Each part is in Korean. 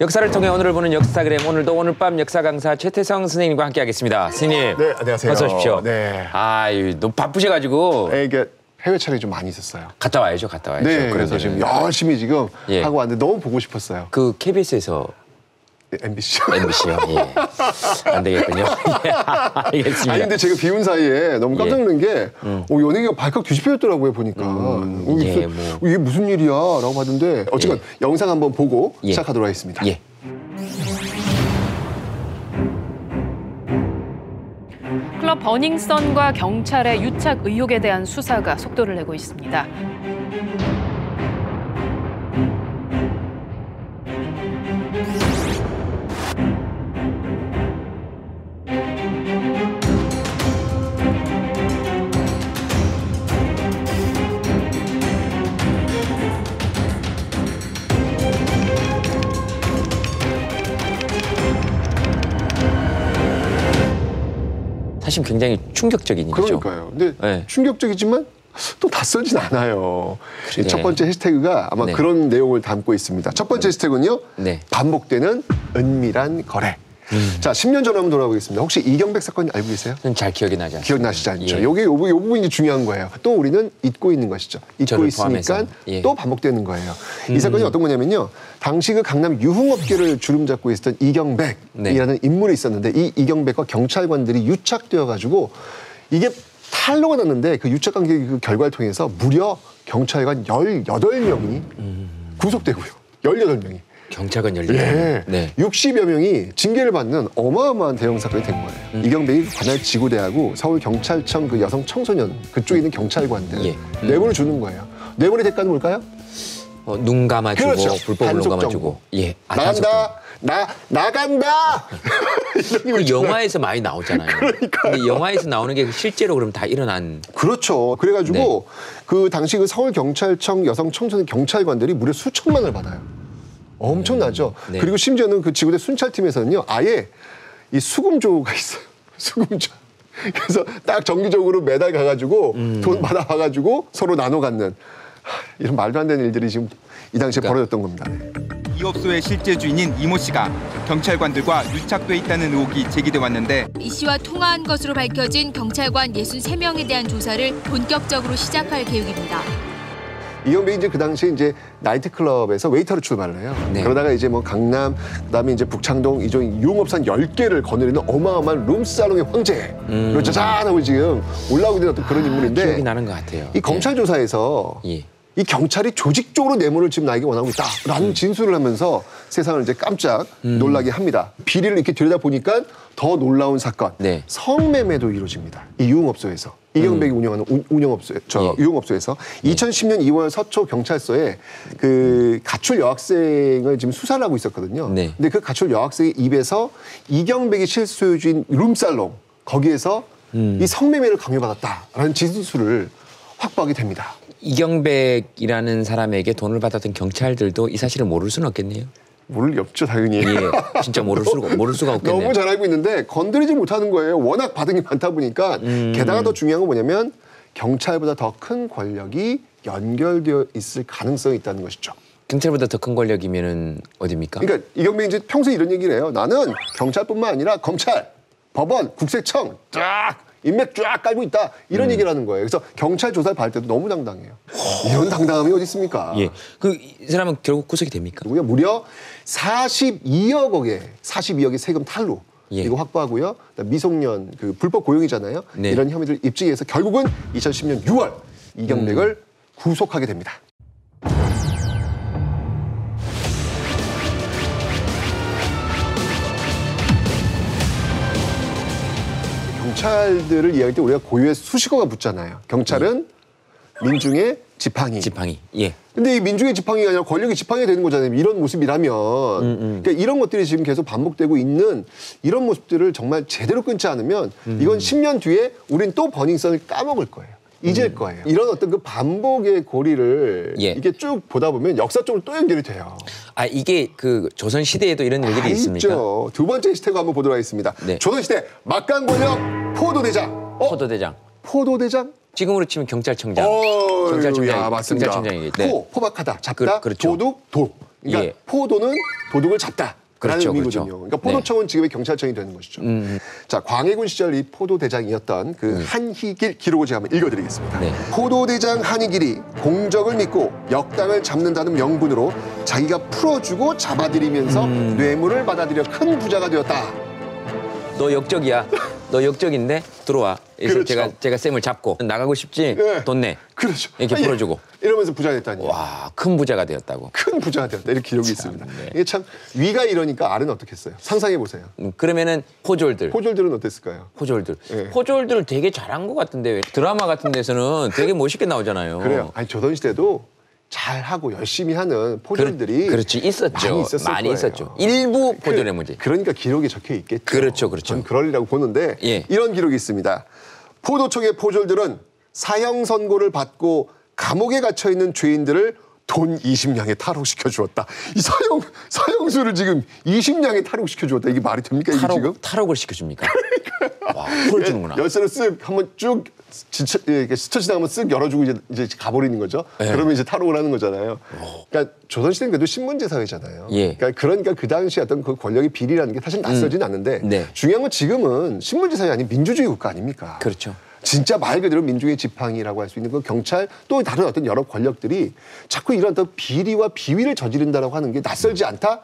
역사를 통해 오늘을 보는 역사그램 오늘도 오늘 밤 역사 강사 최태성 선생님과 함께하겠습니다. 선생님. 네, 안녕하세요. 어서 오십시오. 네. 아유, 너무 바쁘셔가지고 네, 이게 해외 촬영이 좀 많이 있었어요. 갔다 와야죠, 갔다 와야죠. 네, 그래서. 지금 열심히 지금 예. 하고 왔는데 너무 보고 싶었어요. 그 KBS에서 네, MBC. MBC요. 예. 안 되겠군요. 예, 알겠습니다. 아니 근데 제가 비운 사이에 너무 깜짝 예. 놀란 게 어, 연예계가 발칵 뒤집혀졌더라고요 보니까 어, 예, 이게, 뭐. 이게 무슨 일이야라고 봤는데 어쨌건 영상 한번 보고 예. 시작하도록 하겠습니다. 예. 클럽 버닝썬과 경찰의 유착 의혹에 대한 수사가 속도를 내고 있습니다. 사실 굉장히 충격적인 일이죠. 그러니까요. 근데 네. 충격적이지만 또 낯설진 않아요. 그러게. 첫 번째 해시태그가 아마 네. 그런 내용을 담고 있습니다. 첫 번째 해시태그는요. 네. 반복되는 은밀한 거래. 음. 자, 10년 전으로 한번 돌아보겠습니다. 혹시 이경백 사건 알고 계세요? 잘 기억이 나지 않습니다. 기억나시지 않죠? 예. 요게 요, 부- 요 부분이 중요한 거예요. 또 우리는 잊고 있는 것이죠. 잊고 있으니까. 예. 음. 또 반복되는 거예요. 이 사건이 어떤 거냐면요. 당시 그 강남 유흥업계를 주름잡고 있었던 이경백이라는 네. 인물이 있었는데 이 이경백과 경찰관들이 유착되어 가지고 이게 탈로가 났는데 그 유착 관계 그 결과를 통해서 무려 경찰관 18명이 구속되고요. 18명이. 경찰관 열리 예. 네. 60여 명이 징계를 받는 어마어마한 대형 사건이 된 거예요. 음. 이경백이 관할 지구대하고 서울 경찰청 그 여성 청소년 그쪽에 있는 경찰관들 예. 음. 뇌물을 주는 거예요. 뇌물의 대가는 뭘까요? 어, 눈 감아주고 그렇죠. 불법으로 눈 감아주고. 예. 아, 나간다. 나 나간다. 그. 영화에서 많이 나오잖아요. 근데 영화에서 나오는 게 실제로 그럼 다 일어난 그렇죠. 그래가지고 네. 그 당시 그 서울 경찰청 여성 청소년 경찰관들이 무려 수천만 원을 받아요. 엄청나죠. 네. 그리고 심지어는 그 지구대 순찰팀에서는요, 아예 이 수금조가 있어요. 수금조. 그래서 딱 정기적으로 매달 가가지고 음. 돈 받아와가지고 서로 나눠 갖는 하, 이런 말도 안 되는 일들이 지금 이 당시에 그러니까 벌어졌던 겁니다. 이 업소의 실제 주인인 이모 씨가 경찰관들과 유착돼 있다는 의혹이 제기돼 왔는데 이 씨와 통화한 것으로 밝혀진 경찰관 63명에 대한 조사를 본격적으로 시작할 계획입니다. 이경백이 이제 그 당시에 이제 나이트클럽에서 웨이터로 출발을 해요. 네. 그러다가 이제 뭐 강남, 그다음에 이제 북창동 이종 유흥업산 10개를 거느리는 어마어마한 룸살롱의 황제. 로 짜잔하고 지금 올라오게 된 어떤 그런 인물인데 기억이 나는 것 같아요. 이 검찰 조사에서 예. 이 경찰이 조직적으로 뇌물을 지금 나에게 원하고 있다라는 음. 진술을 하면서 세상을 이제 깜짝 놀라게 합니다. 비리를 이렇게 들여다 보니까 더 놀라운 사건. 네. 성매매도 이루어집니다. 이 유흥업소에서. 이경백이 운영하는 운- 운영업소, 저 음. 예. 유흥업소에서 2010년 2월 서초 경찰서에 그 가출 여학생을 지금 수사를 하고 있었거든요. 네. 근데 그 가출 여학생의 입에서 이경백이 실소유주인 룸살롱 거기에서 음. 이 성매매를 강요받았다라는 진술을 확보하게 됩니다. 이경백이라는 사람에게 돈을 받았던 경찰들도 이 사실을 모를 수는 없겠네요. 모를 리 없죠 당연히. 예, 진짜 모를 수가 모를 수가 없겠네요. 너무 잘 알고 있는데 건드리지 못하는 거예요. 워낙 받은 게 많다 보니까 음. 게다가 더 중요한 건 뭐냐면 경찰보다 더 큰 권력이 연결되어 있을 가능성이 있다는 것이죠. 경찰보다 더 큰 권력이면은 어디입니까? 그러니까 이경민 이제 평소에 이런 얘기를 해요. 나는 경찰뿐만 아니라 검찰, 법원, 국세청 쫙 인맥 쫙 깔고 있다 이런 음. 얘기를 하는 거예요. 그래서 경찰 조사를 받을 때도 너무 당당해요. 이런 당당함이 어디 있습니까? 예. 그이 사람은 결국 구속이 됩니까? 그리고요 무려 42억 원의 42억의 세금 탈루 예. 이거 확보하고요 미성년 그 불법 고용이잖아요 네. 이런 혐의들 입증해서 결국은 2010년 6월 이경백을 음. 구속하게 됩니다. 경찰들을 이야기할 때 우리가 고유의 수식어가 붙잖아요. 경찰은 민중의 지팡이. 예. 지팡이. 예. 근데 이 민중의 지팡이가 아니라 권력의 지팡이가 되는 거잖아요. 이런 모습이라면. 그러니까 이런 것들이 지금 계속 반복되고 있는 이런 모습들을 정말 제대로 끊지 않으면 이건 10년 뒤에 우린 또 버닝썬을 까먹을 거예요. 잊을 거예요. 이런 어떤 그 반복의 고리를 예. 이게 쭉 보다 보면 역사 쪽으로 또 연결이 돼요. 아 이게 그 조선 시대에도 이런 일들이 아, 있습니까? 있죠. 두 번째 시태고 한번 보도록 하겠습니다. 네. 조선 시대 막강 권력 포도대장. 어? 포도대장. 포도대장? 지금으로 치면 경찰청장. 어, 경찰청장. 야, 맞습니다. 경찰청장이겠 네. 포, 포박하다, 잡다, 그- 그렇죠. 도둑, 도. 그러니까 예. 포도는 도둑을 잡다. 라는 그렇죠, 의미거든요. 그렇죠. 그러니까 포도청은 지금의 경찰청이 되는 것이죠. 자, 광해군 시절 이 포도대장이었던 그 한희길 기록을 제가 한번 읽어드리겠습니다. 네. 포도대장 한희길이 공적을 믿고 역당을 잡는다는 명분으로 자기가 풀어주고 잡아들이면서 뇌물을 받아들여 큰 부자가 되었다. 너 역적이야. 너 역적인데 들어와. 그래서 그렇죠. 제가 제가 쌤을 잡고 나가고 싶지. 예. 돈 내. 그렇죠. 이렇게 아, 예. 풀어주고. 이러면서 부자가 됐다니. 와, 큰 부자가 되었다고. 큰 부자가 되었다. 이렇게 기록이 있습니다. 네. 이게 참 위가 이러니까 아래는 어떻겠어요? 상상해 보세요. 음, 그러면은 포졸들. 포졸들은 어땠을까요? 포졸들. 예. 포졸들 되게 잘한 것 같은데 왜 드라마 같은 데서는 되게 멋있게 나오잖아요. 그래요. 아니 조선 시대도 잘하고 열심히 하는 포졸들이 그렇, 지 있었죠. 많이 거예요. 있었죠. 일부 그- 포졸의 문제. 그 러니까 기록에 적혀 있겠죠. 그렇죠, 그렇죠. 전 그러리라고 보는데 예. 이런 기록이 있습니다. 포도청의 포졸들은 사형 선고를 받고 감옥에 갇혀 있는 죄인들을 돈 20냥에 탈옥시켜 주었다. 이 사형 사형수를 지금 20냥에 탈옥시켜 주었다. 이게 말이 됩니까 이게 지금? 탈옥, 탈옥을 시켜줍니까? 와, 풀어 주는구나. 열쇠를 쓱 한번 쭉 지쳐, 이렇게 스쳐 지나가면 쓱 열어주고 이제, 이제 가버리는 거죠. 네. 그러면 이제 탈옥을 하는 거잖아요. 그러니까 조선시대는 그래도 신문제 사회잖아요. 예. 그러니까, 그러니까 그 당시 어떤 그 권력의 비리라는 게 사실 낯설진 않는데 네. 중요한 건 지금은 신문제 사회 아닌 민주주의 국가 아닙니까? 그렇죠. 진짜 말 그대로 민주의 지팡이라고 할 수 있는 그 경찰 또 다른 어떤 여러 권력들이 자꾸 이런 어떤 비리와 비위를 저지른다라고 하는 게 낯설지 않다?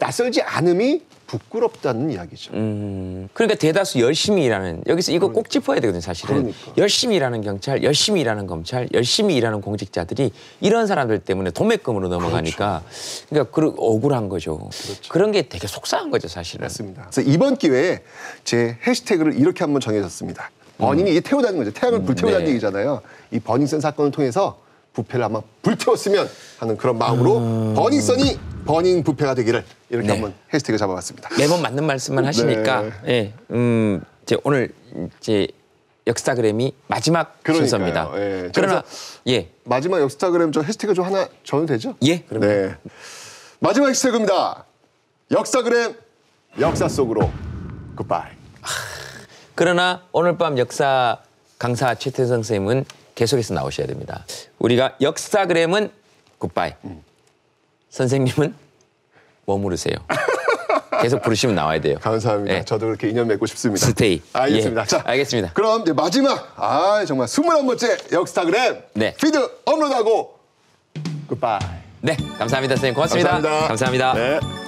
낯설지 않음이 부끄럽다는 이야기죠. 음, 그러니까 대다수 열심히 일하는 여기서 이거 꼭 짚어야 되거든요 사실은 그러니까. 열심히 일하는 경찰 열심히 일하는 검찰 열심히 일하는 공직자들이 이런 사람들 때문에 도매금으로 넘어가니까 그러니까 그 억울한 거죠 그런게 되게 속상한 거죠 사실은 맞습니다. 그래서 이번 기회에 제 해시태그를 이렇게 한번 정해졌습니다. 버닝이 이게 태우다는 거죠. 태양을 불태우다는 네. 얘기잖아요. 이 버닝썬 사건을 통해서 부패를 아마 불태웠으면 하는 그런 마음으로 버닝썬이 버닝 부패가 되기를 이렇게 네. 한번 해시태그 잡아봤습니다. 매번 맞는 말씀만 하시니까 네. 예, 음, 이제 오늘 이제 역사그램이 마지막 그러니까요. 순서입니다. 예. 그러나 예, 마지막 역스타그램 저 해시태그 좀 하나 적어도 되죠? 예, 그럼요. 네. 마지막 해시태그입니다. 역사그램 역사 속으로 굿바이. 그러나 오늘 밤 역사 강사 최태성 선생님은 계속해서 나오셔야 됩니다. 우리가 역사 그램은 굿바이. 선생님은 머무르세요. 계속 부르시면 나와야 돼요. 감사합니다. 예. 저도 그렇게 인연 맺고 싶습니다. 스테이. 알겠습니다. 예, 자, 알겠습니다. 그럼 이제 마지막 아 정말 21번째 역스타그램 네. 피드 업로드하고 굿바이. 네, 감사합니다, 선생님. 고맙습니다. 감사합니다. 감사합니다. 네.